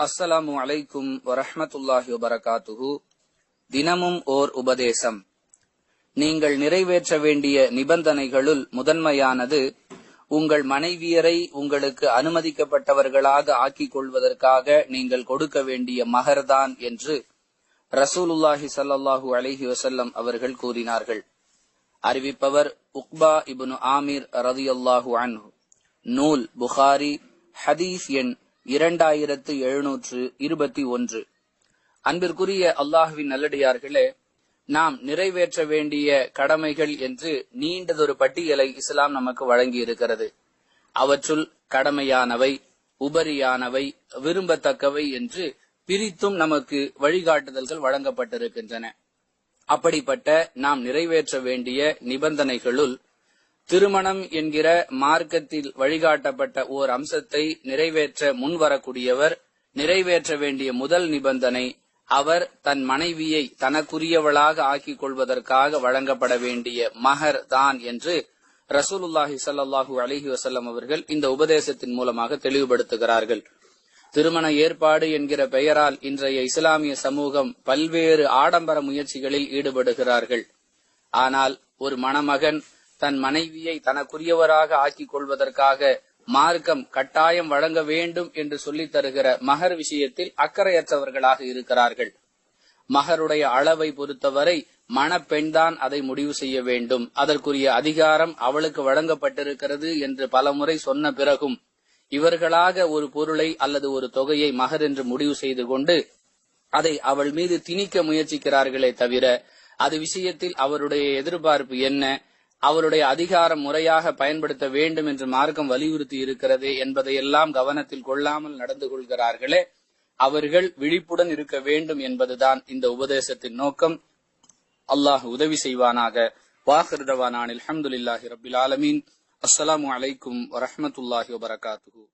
அஸ்ஸலாமு அலைக்கும் வரஹமத்துல்லாஹி வபரகாத்துஹு. தினமும் ஓர் உபதேசம். நீங்கள் நிறைவேற்ற வேண்டிய நிபந்தனைகளுள் முதன்மையானது உங்கள் மனைவியரை உங்களுக்கு அனுமதிக்கப்பட்டவர்களாக ஆக்கிக் கொள்வதற்காக நீங்கள் கொடுக்க வேண்டிய மகர்தான் என்று ரசூலுல்லாஹி சல்லாஹூ அலஹி வசல்லம் அவர்கள் கூறினார்கள். அறிவிப்பவர் உக்பா இபுனு ஆமீர் ரதியுல்லாஹு அன்ஹு. நூல் புகாரி ஹதீஸ் எண் இரண்டாயிரத்து எழுநூற்று இருபத்தி ஒன்று. அன்பிற்குரிய அல்லாஹுவின் நல்லடியார்களே நாம் நிறைவேற்ற வேண்டிய கடமைகள் என்று நீண்டதொரு பட்டியலை இஸ்லாம் நமக்கு வழங்கி இருக்கிறது அவற்றுள் கடமையானவை உபரியானவை விரும்பத்தக்கவை என்று பிரித்தும் நமக்கு வழிகாட்டுதல்கள் வழங்கப்பட்டிருக்கின்றன. அப்படிப்பட்ட நாம் நிறைவேற்ற வேண்டிய நிபந்தனைகளுள் திருமணம் என்கிற மார்க்கத்தில் வழிகாட்டப்பட்ட ஓர் அம்சத்தை நிறைவேற்ற முன்வரக்கூடியவர் நிறைவேற்ற வேண்டிய முதல் நிபந்தனை அவர் தன் மனைவியை தனக்குரியவளாக ஆக்கிக் கொள்வதற்காக வழங்கப்பட வேண்டிய மகர் தான் என்று ரசூலுல்லாஹி ஸல்லல்லாஹு அலிஹி வசல்லம் அவர்கள் இந்த உபதேசத்தின் மூலமாக தெளிவுபடுத்துகிறார்கள். திருமண ஏற்பாடு என்கிற பெயரால் இன்றைய இஸ்லாமிய சமூகம் பல்வேறு ஆடம்பர முயற்சிகளில் ஈடுபடுகிறார்கள். ஆனால் ஒரு மணமகன் தன் மனைவியை தனக்குரியவராக ஆக்கிக் கொள்வதற்காக மார்க்கம் கட்டாயம் வழங்க வேண்டும் என்று சொல்லித் தருகிற மகர் விஷயத்தில் அக்கறையற்றவர்களாக இருக்கிறார்கள். மகருடைய அளவை பொறுத்தவரை மணப்பெண்தான் அதை முடிவு செய்ய வேண்டும். அதற்குரிய அதிகாரம் அவளுக்கு வழங்கப்பட்டிருக்கிறது என்று பலமுறை சொன்ன பிறகும் இவர்களாக ஒரு பொருளை அல்லது ஒரு தொகையை மகர் என்று முடிவு செய்து கொண்டு அதை அவள் மீது திணிக்க முயற்சிக்கிறார்களே தவிர அது விஷயத்தில் அவருடைய எதிர்பார்ப்பு என்ன அவருடைய அதிகாரம் முறையாக பயன்படுத்த வேண்டும் என்று மார்க்கம் வலியுறுத்தி இருக்கிறது என்பதையெல்லாம் கவனத்தில் கொள்ளாமல் நடந்து கொள்கிறார்களே. அவர்கள் விழிப்புடன் இருக்க வேண்டும் என்பதுதான் இந்த உபதேசத்தின் நோக்கம். அல்லாஹ் உதவி செய்வானாக. வாஹிருதவானான் அல்ஹம்துலில்லாஹி ரபில் ஆலமீன். அஸ்ஸலாமு அலைக்கும் வரமத்துல்லாஹி வபரகாத்து